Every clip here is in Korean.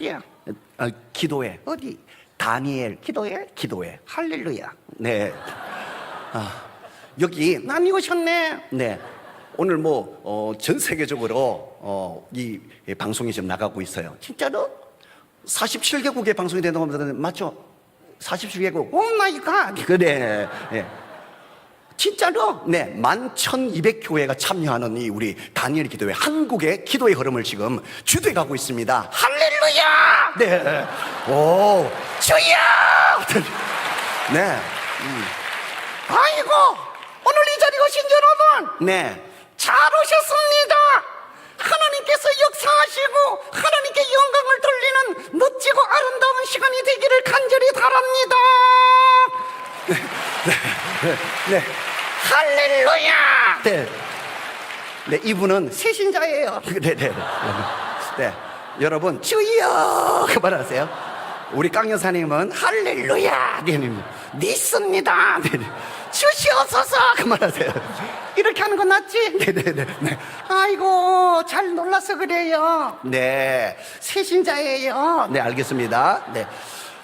어디야? 어, 기도회. 어디? 다니엘. 기도해? 기도회. 할렐루야. 네. 아, 여기 많이 오셨네. 네. 오늘 뭐, 어, 전 세계적으로, 어, 이 방송이 지금 나가고 있어요. 진짜로? 47개국의 방송이 된다고 하는데, 맞죠? 47개국. 오 마이 갓. 그래. 예. 진짜로? 네, 11,200교회가 참여하는 이 우리 다니엘 기도회, 한국의 기도의 흐름을 지금 주도해 가고 있습니다. 할렐루야! 네. 오. 주여! 네. 아이고, 오늘 이 자리에 오신 여러분, 네. 잘 오셨습니다. 하나님께서 역사하시고 하나님께 영광을 돌리는 멋지고 아름다운 시간이 되기를 간절히 바랍니다. 네. 할렐루야! 네. 네, 이분은 세신자예요. 네, 네, 네. 네. 여러분, 주여! 그만하세요. 우리 깡 여사님은 할렐루야! 네, 네, 믿습니다. 네, 네. 주시옵소서. 그만하세요. 이렇게 하는 건 낫지? 네, 네, 네. 네. 아이고, 잘 놀라서 그래요. 네. 세신자예요. 네, 알겠습니다. 네.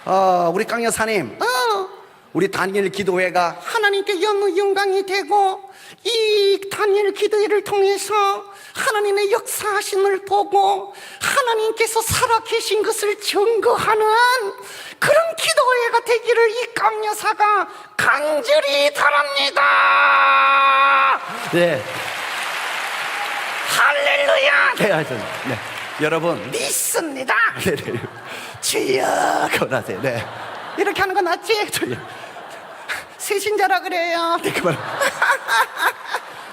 어, 우리 깡 여사님, 어, 우리 다니엘 기도회가 하나님께 영의 영광이 되고 이 다니엘 기도회를 통해서 하나님의 역사하심을 보고 하나님께서 살아계신 것을 증거하는 그런 기도회가 되기를 이 깡여사가 간절히 바랍니다. 네. 할렐루야. 네, 알겠습니다. 네. 여러분, 믿습니다. 네, 네. 주여! 그만하세요. 네. 이렇게 하는 거 낫지? 주여. 세신자라 그래요. 네, 그만.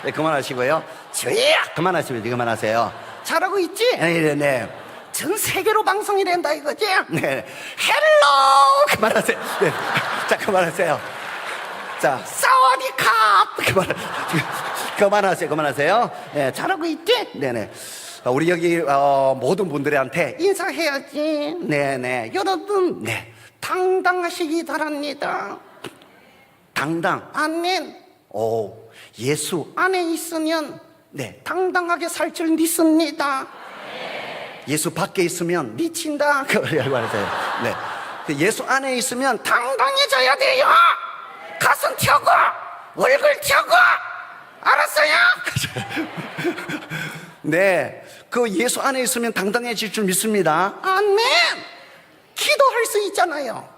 네, 그만하시고요. 주여. 그만하시면 그만하세요. 잘하고 있지? 네, 네, 네. 전 세계로 방송이 된다 이거지? 네. 헬로 그만하세요. 네. 자, 그만하세요. 자, 사와디캅 그만, 그만하세요. 그만하세요. 네, 잘, 잘하고 있지? 네네. 어, 우리 여기, 어, 모든 분들한테, 인사해야지 네네. 여러분 네. 당당하시기 바랍니다 당당. 아멘 오, 예수. 안에 있으면 네. 당당하게 살 줄 믿습니다 예수 밖에 있으면, 미친다 그래, 말하세요. 네. 그 예수 안에 있으면, 당, 당당해져야 돼요 가슴 펴고 얼굴 펴고 알았어요? 네. 그 예수 안에 있으면 당당해질 줄 믿습니다. 아멘 기도할 수 있잖아요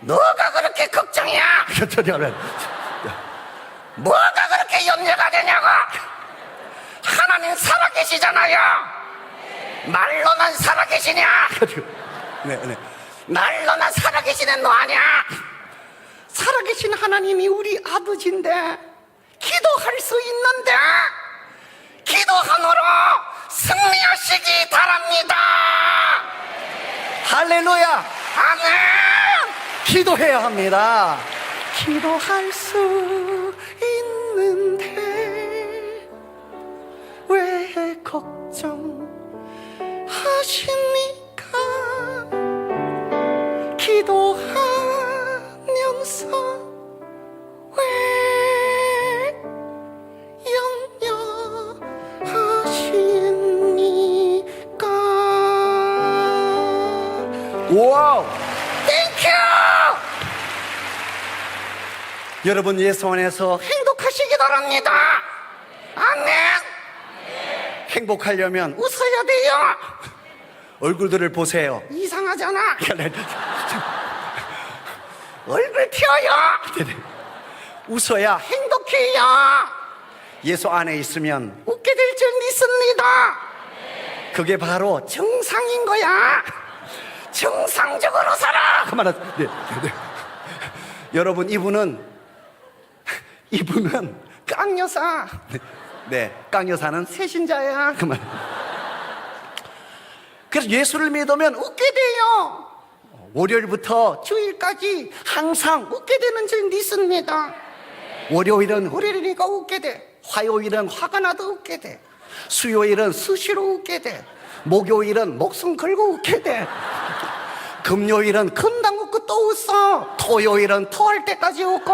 뭐가 그렇게 걱정이야? 뭐가 그렇게 염려가 되냐고? 하나님 살아계시잖아요. 말로만 살아계시냐? 네, 네. 말로만 살아계시는 너 아니야? 살아계신 하나님이 우리 아버지인데 기도할 수 있는데 기도함으로 승리하시기 바랍니다. 할렐루야! 아멘. 기도해야 합니다. 기도할 수 있는데 왜 걱정하십니 여러분 예수 안에서 행복하시기 바랍니다. 아멘. 행복하려면 웃어야 돼요. 얼굴들을 보세요. 이상하잖아. 얼굴 펴요. 웃어야 행복해요. 예수 안에 있으면 웃게 될 줄 믿습니다. 그게 바로 정상인 거야. 정상적으로 살아. 그만하. 네, 네, 네. 여러분 이분은 이분은 깡여사 네, 깡 여사는 세신자야. 그만. 그래서 예수를 믿으면 웃게 돼요. 월요일부터 주일까지 항상 웃게 되는 줄 믿습니다. 월요일은 월요일이니까 웃게 돼. 화요일은 화가 나도 웃게 돼. 수요일은 수시로 웃게 돼. 목요일은 목숨 걸고 웃게 돼. 금요일은 금방 웃고 또 웃어. 토요일은 토할 때까지 웃고.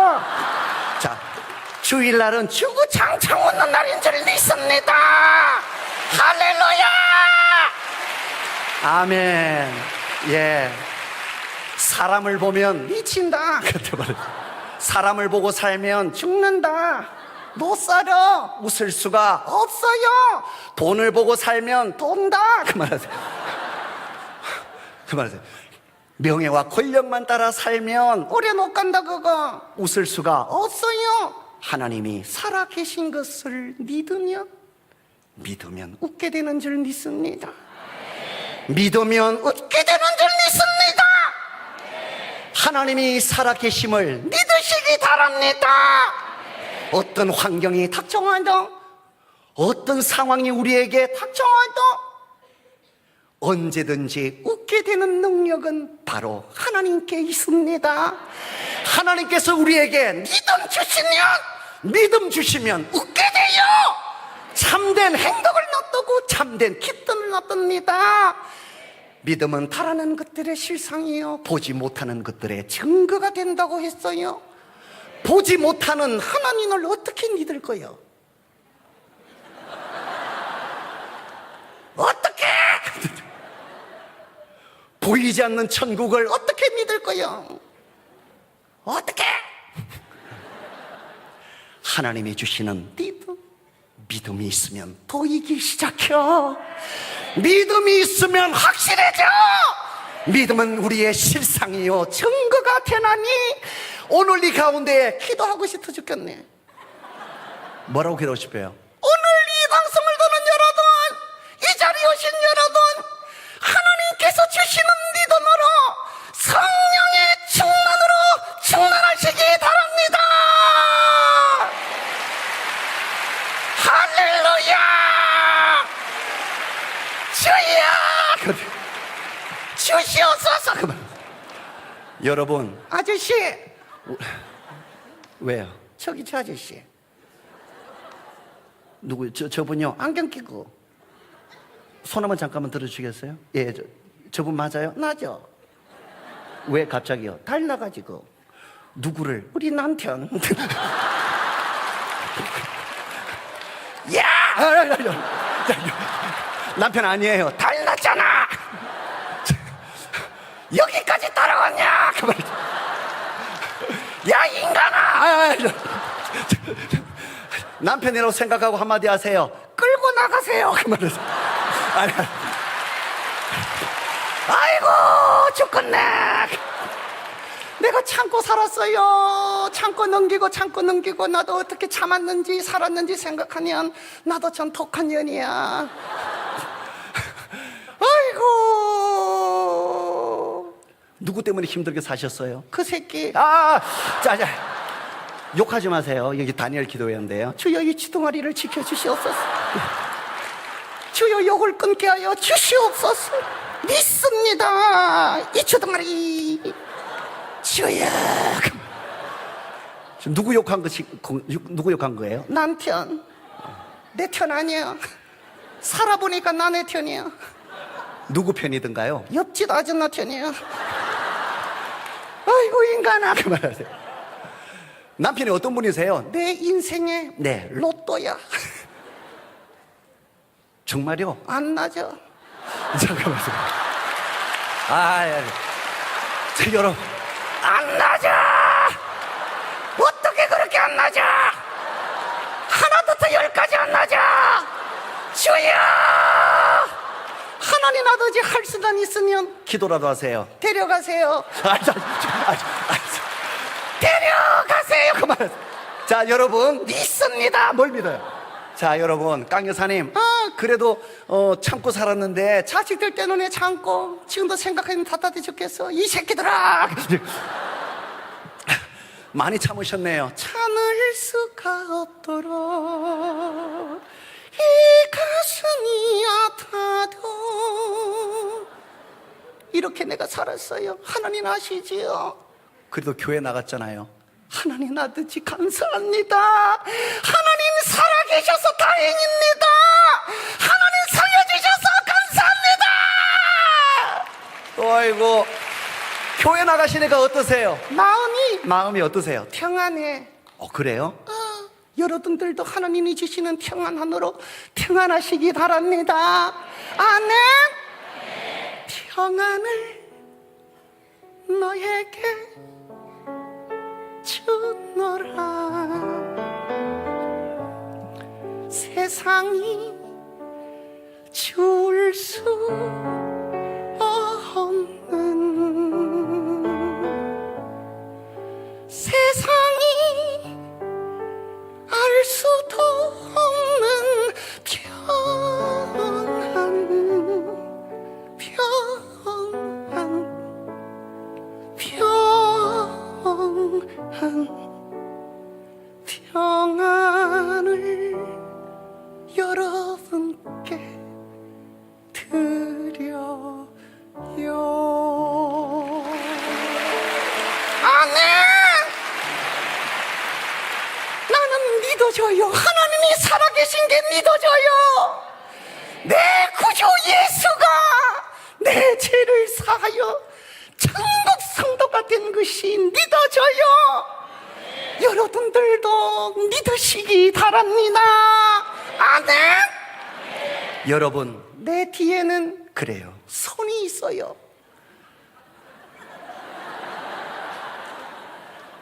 자 주일날은 주 주구장창 웃는 날인 줄 믿습니다. 할렐루야! 아멘. 예. 사람을 보면 미친다. 그때 말해. 사람을 보고 살면 죽는다. 못 살아. 웃을 수가 없어요. 돈을 보고 살면 돈다. 그만하세요. 그만하세요. 명예와 권력만 따라 살면 오래 못 간다 그거. 웃을 수가 없. 없어요. 하나님이 살아계신 것을 믿으면 믿으면 웃게 되는 줄 믿습니다. 믿으면 웃게 되는 줄 믿습니다. 하나님이 살아계심을 믿으시기 바랍니다. 어떤 환경이 닥쳐와도 어떤 상황이 우리에게 닥쳐와도 언제든지 웃게 되는 능력은 바로 하나님께 있습니다. 하나님께서 우리에게 믿음 주시면 믿음 주시면 웃게 돼요. 참된 행동을 놔두고 참된 기쁨을 놔둡니다. 믿음은 바라는 것들의 실상이요. 보지 못하는 것들의 증거가 된다고 했어요. 보지 못하는 하나님을 어떻게 믿을 거요? 어떻게? 보이지 않는 천국을 어떻게 믿을 거요? 어떻게? 하나님이 주시는 믿음, 믿음이 있으면 보이기 시작해요. 믿음이 있으면 확실해져. 믿음은 우리의 실상이요 증거가 되나니 오늘 이 가운데 기도하고 싶어 죽겠네. 뭐라고 기도하고 싶어요? 오늘 이 방송을 듣는 여러분, 이 자리에 오신 여러분, 하나님께서 주시는 믿음으로 성령의 충만으로 충만하시기 바랍니다. 할렐루야! 주여! 주시옵소서! 그만. 여러분, 아저씨, 왜요? 저기 저 아저씨 누구, 저, 저분요? 안경 끼고 손 한번 잠깐만 들어주시겠어요? 예, 저, 저분 맞아요? 나죠? 왜 갑자기요? 달 나가지고 누구를? 우리 남편 야! 아, 아, 아, 아. 남편 아니에요. 달 따라왔냐? 그만. 야, 인간아! 남편이라고 생각하고 한마디 하세요. 끌고 나가세요. 아니, 아니. 아이고, 죽겠네. 내가 참고 살았어요. 참고 넘기고 참고 넘기고 나도 어떻게 참았는지 살았는지 생각하면 나도 참 독한 년이야. 아이고 누구 때문에 힘들게 사셨어요? 그 새끼 아, 자, 자. 욕하지 마세요. 여기 다니엘 기도회인데요. 주여 이 주둥아리를 지켜주시옵소서. 주여 욕을 끊게 하여 주시옵소서. 믿습니다. 이 주둥아리 주여 누구 욕한 것이 누구 욕한 거예요? 남편 내 편 아니야. 살아보니까 나내 편이야. 누구 편이든가요? 옆집 아줌마 편이야. 아이고 인간아. 그만하세요. 남편이 어떤 분이세요? 내 인생의 네. 로또야. 정말요? 안 나죠. 잠깐만요. 아, 예. 자, 여러분. 안 나자! 어떻게 그렇게 안 나자? 하나부터 열까지 안 나자! 주여! 하나님 아버지 할 수단 있으면 기도라도 하세요. 데려가세요. 아, 아, 자. 데려가세요. 그만. 자, 여러분 믿습니다. 뭘 믿어요? 자, 여러분 깡 여사님. 아, 그래도 어, 참고 살았는데 자, 자식들 때문에 참고 지금도 생각하면 답답해 죽겠어. 이 새끼들아. 많이 참으셨네요. 참을 수가 없도록 이 가슴이 아파도 이렇게 내가 살았어요. 하나님 아시지요? 그래도 교회 나갔잖아요. 하나님 아버지 감사합니다. 하나님 살아계셔서 다행입니다. 하나님 살려주셔서 감사합니다. 아이고 교회 나가시니까 어떠세요? 마음이 마음이 어떠세요? 평안해. 어 그래요? 아, 여러분들도 하나님이 주시는 평안 안으로 평안하시기 바랍니다. 아멘. 평안을 너에게 주노라. 세상이 줄 수 천국 성도가 된 것이 믿어져요 여러분들도 믿으시기 바랍니다 아멘 여러분, 내 뒤에는 그래요. 손이 있어요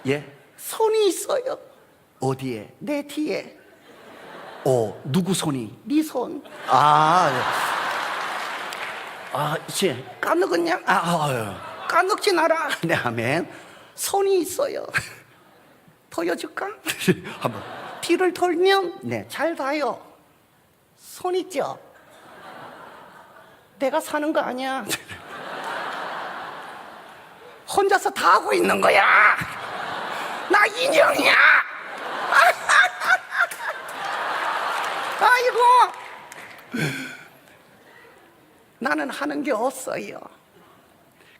예? 손이 있어요 어디에? 내 뒤에 어, 누구 손이? 네 손 아, 예. 아, 씨. 까먹었냐? 아, 아, 마라 아, 네, 아멘. 손이 있어요 보여줄까? 한번. 뒤를 돌면 네. 잘 봐요. 손 있죠? 내가 사는 거 아니야. 혼자서 다 하고 있는 거야. 나 인형이야. 아이고. 나는 하는 게 없어요.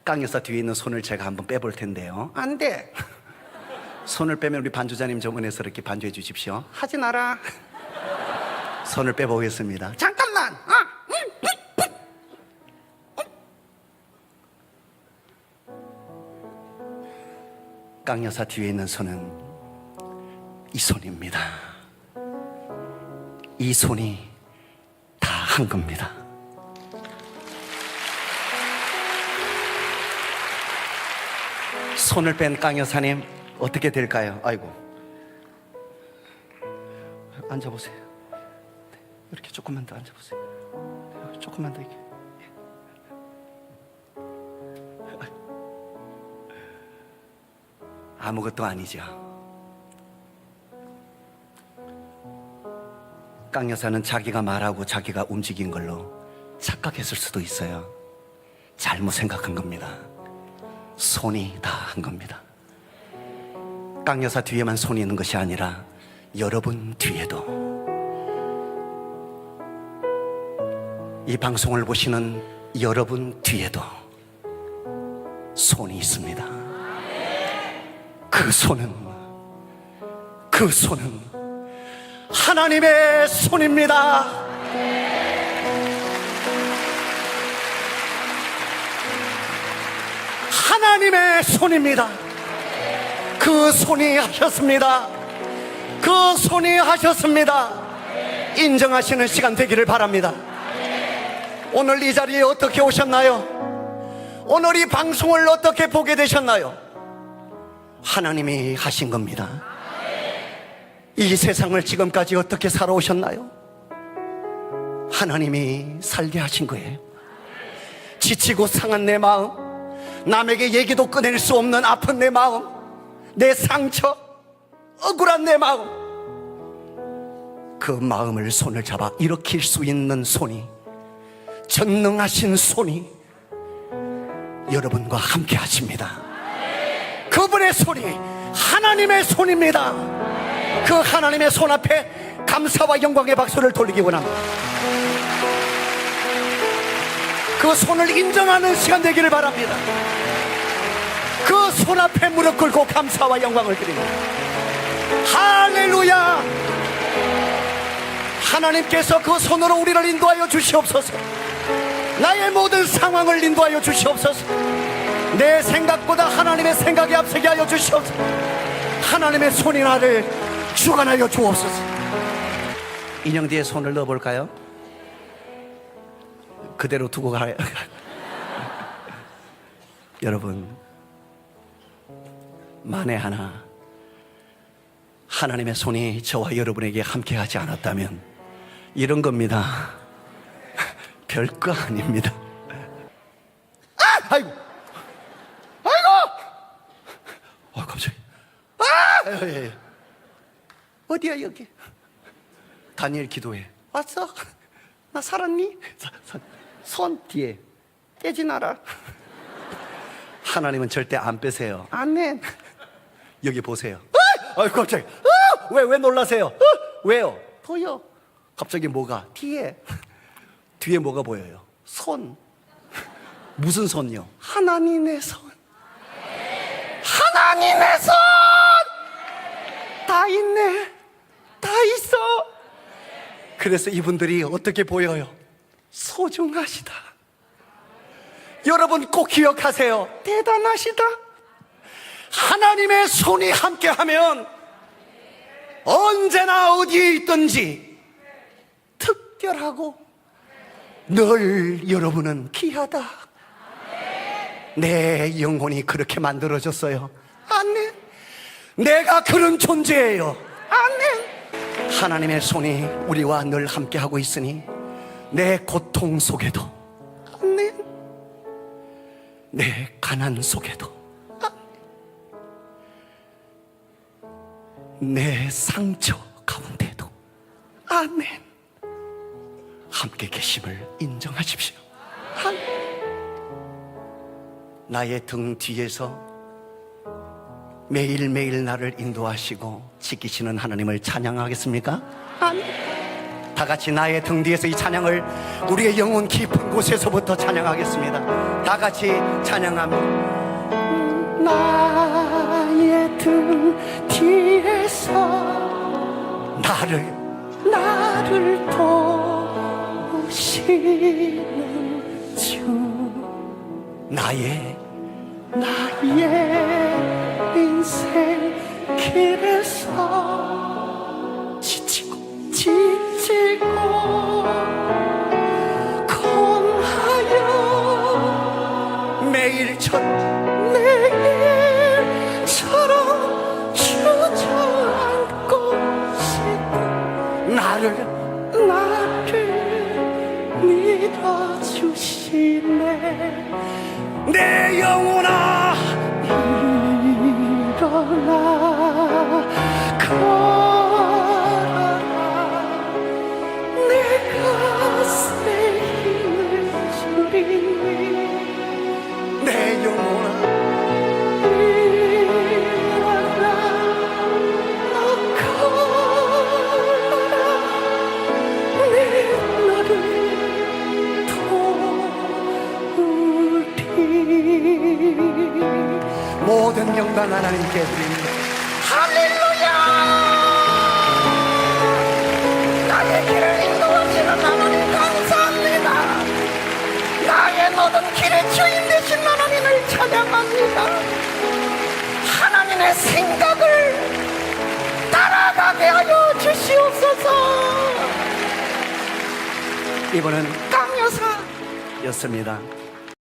깡 여사 뒤에 있는 손을 제가 한번 빼볼 텐데요. 안 돼. 손을 빼면 우리 반주자님 정원에서 이렇게 반주해 주십시오. 하지 마라. 손을 빼보겠습니다. 잠깐만. 아, 깡 여사 뒤에 있는 손은 이 손입니다. 이 손이 다 한 겁니다. 손을 뺀 깡 여사님 어떻게 될까요? 아이고 앉아보세요. 네, 이렇게 조금만 더 앉아보세요. 네, 조금만 더 이렇게. 아무것도 아니죠. 깡 여사는 자기가 말하고 자기가 움직인 걸로 착각했을 수도 있어요. 잘못 생각한 겁니다. 손이 다 한 겁니다. 깡 여사 뒤에만 손이 있는 것이 아니라 여러분 뒤에도 이 방송을 보시는 여러분 뒤에도 손이 있습니다. 그 손은 그 손은 하나님의 손입니다. 하나님의 손입니다. 그 손이 하셨습니다. 그 손이 하셨습니다. 인정하시는 시간 되기를 바랍니다. 오늘 이 자리에 어떻게 오셨나요? 오늘 이 방송을 어떻게 보게 되셨나요? 하나님이 하신 겁니다. 이 세상을 지금까지 어떻게 살아오셨나요? 하나님이 살게 하신 거예요. 지치고 상한 내 마음, 남에게 얘기도 꺼낼 수 없는 아픈 내 마음, 내 상처, 억울한 내 마음, 그 마음을 손을 잡아 일으킬 수 있는 손이, 전능하신 손이 여러분과 함께 하십니다. 그분의 손이 하나님의 손입니다. 그 하나님의 손 앞에 감사와 영광의 박수를 돌리기 원합니다. 그 손을 인정하는 시간 되기를 바랍니다. 그 손 앞에 무릎 꿇고 감사와 영광을 드립니다. 할렐루야! 하나님께서 그 손으로 우리를 인도하여 주시옵소서. 나의 모든 상황을 인도하여 주시옵소서. 내 생각보다 하나님의 생각이 앞서게 하여 주시옵소서. 하나님의 손이 나를 주관하여 주옵소서. 인형 뒤에 손을 넣어볼까요? 그대로 두고 가요. 여러분, 만에 하나 하나님의 손이 저와 여러분에게 함께하지 않았다면 이런 겁니다. 별거 아닙니다. 아! 아이고, 아이고, 어 갑자기, 아! 예, 예. 어디야 여기? 다니엘 기도해. 왔어? 나 살았니? 사- 사- 손 뒤에 떼지 나라. 하나님은 절대 안 빼세요. 아멘. 여기 보세요. 아! 아이 갑자기, 아! 왜, 왜 놀라세요? 아! 왜요? 보여. 갑자기 뭐가? 뒤에 뒤에 뭐가 보여요? 손. 무슨 손요? 하나님의 손. 하나님의 손! 다 있네. 다 있어. 그래서 이분들이 어떻게 보여요? 소중하시다. 여러분 꼭 기억하세요. 대단하시다. 하나님의 손이 함께하면 언제나 어디에 있든지 특별하고 늘 여러분은 귀하다. 내 영혼이 그렇게 만들어졌어요. 아멘. 내가 그런 존재예요. 아멘. 하나님의 손이 우리와 늘 함께하고 있으니 내 고통 속에도 아멘. 내 가난 속에도 내 상처 가운데도 아멘. 함께 계심을 인정하십시오. 아멘. 나의 등 뒤에서 매일매일 나를 인도하시고 지키시는 하나님을 찬양하겠습니까? 아멘. 다 같이 나의 등 뒤에서 이 찬양을 우리의 영혼 깊은 곳에서부터 찬양하겠습니다. 다 같이 찬양합니다. 나의 등 뒤에서 나를 나를 도우시는 주 나의 나의 인생 길에서 지치고 지 공하여 매일 첫 내일처럼 주저앉고 싶은 나를 나를 믿어주시네. 내 영혼아 일어나 모든 영광 하나님께 드립니다. 할렐루야! 나의 길을 인도하시는 하나님 감사합니다. 나의 모든 길의 주인 되신 하나님을 찬양합니다. 하나님의 생각을 따라가게 하여 주시옵소서. 이번은 강여사였습니다.